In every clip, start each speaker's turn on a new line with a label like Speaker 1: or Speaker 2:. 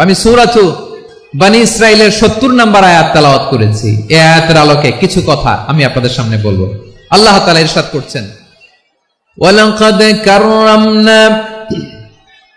Speaker 1: আমি সুরাতু বানি ইসরায়েলের সত্তর নাম্বার আয়াত তালাওয়াত করেছি এই আয়াতের আলোকে কিছু কথা আমি আপনাদের সামনে বলবো আল্লাহ তালা ইরশাদ করছেন ولقد كرمنا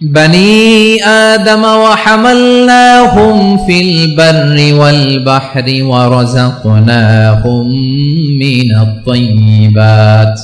Speaker 1: بني آدم وحملناهم في البر والبحر ورزقناهم من الطيبات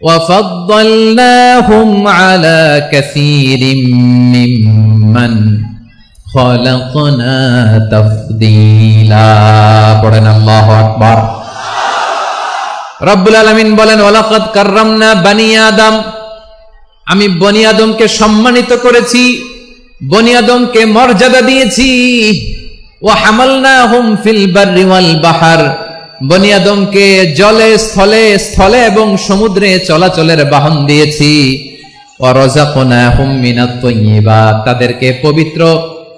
Speaker 1: وفضلناهم على كثير ممن পড়েন বলেন আমি বনি আদমকে সম্মানিত করেছি, বনি আদমকে মর্যাদা দিয়েছি। ও হামালনাহুম ফিল বাররি ওয়াল বাহার। বনি আদমকে জলে, স্থলে স্থলে এবং সমুদ্রে চলাচলের বাহন দিয়েছি। ওয়া হুম মিনাত তাদেরকে পবিত্র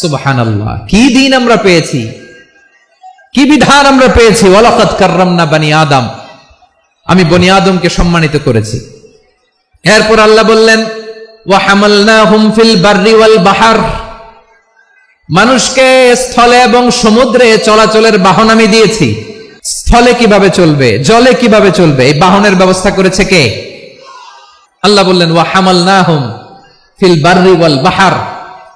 Speaker 1: সুবহান কি দিন আমরা পেয়েছি? কি বিধান আমরা পেয়েছি? ওয়ালাকাত বানি আদম। আমি বনি আদমকে সম্মানিত করেছি। এরপর আল্লাহ বললেন ফিল বাররি ওয়াল বাহার। মানুষকে স্থলে এবং সমুদ্রে চলাচলের বাহন আমি দিয়েছি। স্থলে কীভাবে চলবে? জলে কীভাবে চলবে? এই বাহনের ব্যবস্থা করেছে কে? আল্লাহ বললেন, ওয়া হামালনাহুম ফিল বাররি ওয়াল বাহার।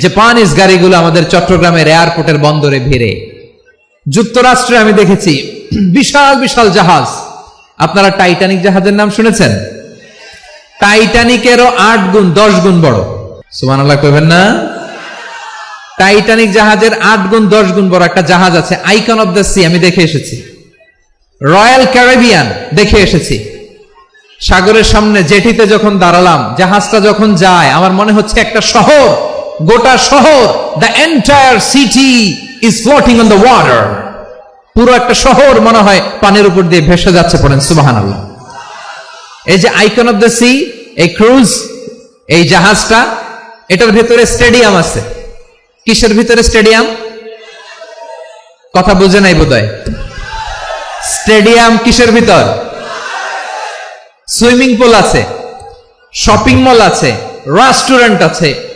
Speaker 1: জাপানিজ গাড়িগুলো আমাদের চট্টগ্রামের এয়ারপোর্টের বন্দরে ভিড়ে। যুক্তরাষ্ট্রে আমি দেখেছি বিশাল বিশাল জাহাজ। আপনারা টাইটানিক জাহাজের নাম শুনেছেন? টাইটানিকেরও আট গুণ, দশ গুণ বড়। সুমান আল্লাহ কইবেন না? টাইটানিক জাহাজের আট গুণ, দশ গুণ বড় একটা জাহাজ আছে, আইকন অফ দ্য সি, আমি দেখে এসেছি। রয়্যাল ক্যারেবিয়ান, দেখে এসেছি। সাগরের সামনে জেটিতে যখন দাঁড়ালাম, জাহাজটা যখন যায়, আমার মনে হচ্ছে একটা শহর। গোটা শহর the entire city is floating on the water পুরো একটা শহর মনে হয় পানির উপর দিয়ে ভেসে যাচ্ছে পড়েন সুবাহান আল্লাহ এই যে আইকন অফ দ্য সি এই ক্রুজ এই জাহাজটা, এটার ভেতরে স্টেডিয়াম আছে। কিসের ভিতরে স্টেডিয়াম কথা বুঝে নাই বোধহয়। স্টেডিয়াম কিসের ভিতর? সুইমিং পুল আছে শপিং মল আছে রেস্টুরেন্ট আছে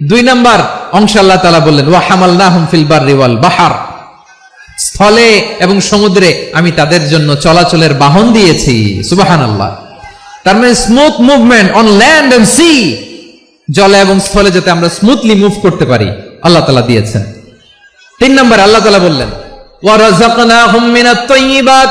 Speaker 1: দুই নাম্বার, অংশ আল্লাহ তালা বললেন, ওয়া হামালনাহুম ফিল বাররি ওয়াল বাহার। স্থলে এবং সমুদ্রে আমি তাদের জন্য চলাচলের বাহন দিয়েছি সুবাহান আল্লাহ তার মানে smooth movement on land and sea জলে এবং স্থলে যাতে আমরা স্মুথলি মুভ করতে পারি, আল্লাহ তালা দিয়েছেন। তিন নম্বর, আল্লাহ তালা বললেন ওয়ারাযাকনাহুম মিনাত তাইয়্যিবাত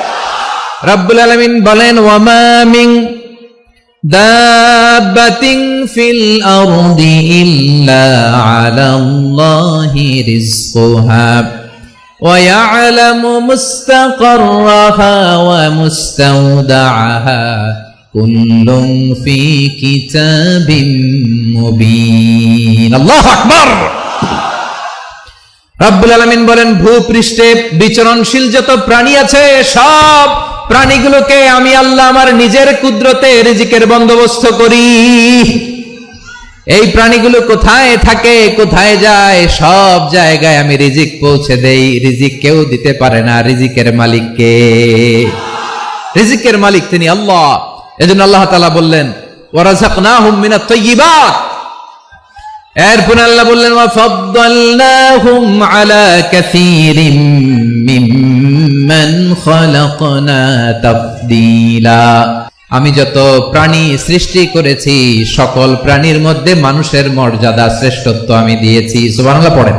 Speaker 1: রব্বুল আলামিন বলেন ওয়ামা মিন দাব্বাতিন ফিল আরদি ইল্লা আলাল্লাহি রিজকুহা ويعلم مستقرها ومستودعها كل في كتاب مبين الله أكبر রব্বুল আলামিন বলেন ভূপৃষ্ঠে বিচরণশীল যত প্রাণী আছে সব প্রাণীগুলোকে আমি আল্লাহ আমার নিজের কুদরতে রিজিকের বন্দোবস্ত করি। এই প্রাণীগুলো কোথায় থাকে, কোথায় যায়, সব জায়গায় আমি রিজিক পৌঁছে দেই। রিজিক কেউ দিতে পারে না, রিজিকের মালিককে। রিজিকের মালিক তিনি আল্লাহ। এজন্য আল্লাহ তালা বললেন, ওয়ারাযাকনাহুম মিনাত তাইয়্যিবাত এরপর আল্লাহ বললেন আলা আমি যত প্রাণী সৃষ্টি করেছি, সকল প্রাণীর মধ্যে মানুষের মর্যাদা শ্রেষ্ঠত্ব আমি দিয়েছি। সুবহানাল্লাহ, পড়েন।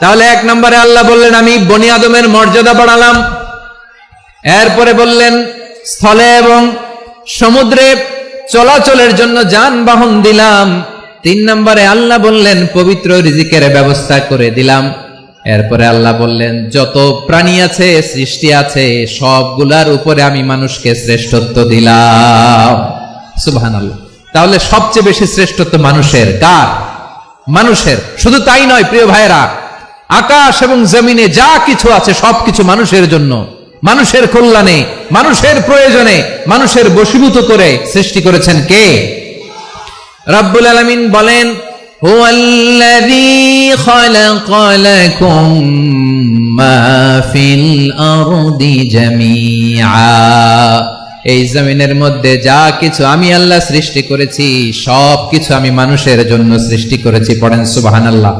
Speaker 1: তাহলে এক নম্বরে আল্লাহ বললেন, আমি বনি আদমের মর্যাদা বাড়ালাম। এরপরে বললেন, স্থলে এবং সমুদ্রে চলাচলের জন্য যানবাহন দিলাম। তিন নম্বরে আল্লাহ বললেন, পবিত্র রিজিকের ব্যবস্থা করে দিলাম। এরপরে আল্লাহ বললেন, যত প্রাণী আছে, সৃষ্টি আছে, সবগুলার উপরে আমি মানুষকে শ্রেষ্ঠত্ব দিলাম। সুবহান আল্লাহ তাহলে সবচেয়ে বেশি শ্রেষ্ঠত্ব মানুষের কার? মানুষের। শুধু তাই নয়, প্রিয় ভাইরা আকাশ এবং জমিনে যা কিছু আছে, সবকিছু মানুষের জন্য। মানুষের কল্যাণে, মানুষের প্রয়োজনে, মানুষের বশীভূত করে সৃষ্টি করেছেন কে? রব্বুল আলমিন বলেন এই জমিনের মধ্যে যা কিছু আমি আল্লাহ সৃষ্টি করেছি, সব কিছু আমি মানুষের জন্য সৃষ্টি করেছি। পড়েন সুবাহান আল্লাহ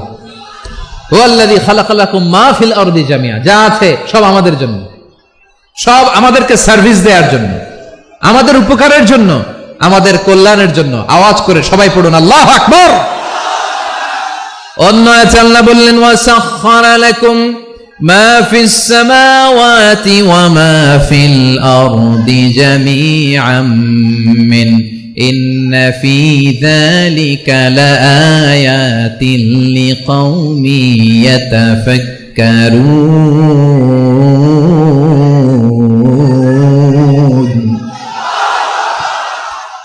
Speaker 1: ও আল্লাহ খালাকালাকুম মাহফিল অরদি জামিয়া যা আছে, সব আমাদের জন্য। সব আমাদেরকে সার্ভিস দেওয়ার জন্য। আমাদের উপকারের জন্য। আমাদের কল্যাণের জন্য আওয়াজ করে সবাই পড়ুন আল্লাহ আকবর অন্য আছে আল্লাহ বললেন ওয়াসাখখারা লাকুম মা ফিস সামাওয়াতি ওয়া মা ফিল আরদি জামিআম মিন إن في ذلك لآيات لقوم يتفكرون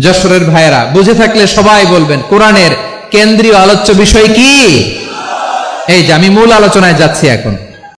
Speaker 1: যশোরের ভাইয়েরা, বুঝে থাকলে সবাই বলবেন, কোরআনের কেন্দ্রীয় আলোচ্য বিষয় কি? এই যে আমি মূল আলোচনায় যাচ্ছি এখন।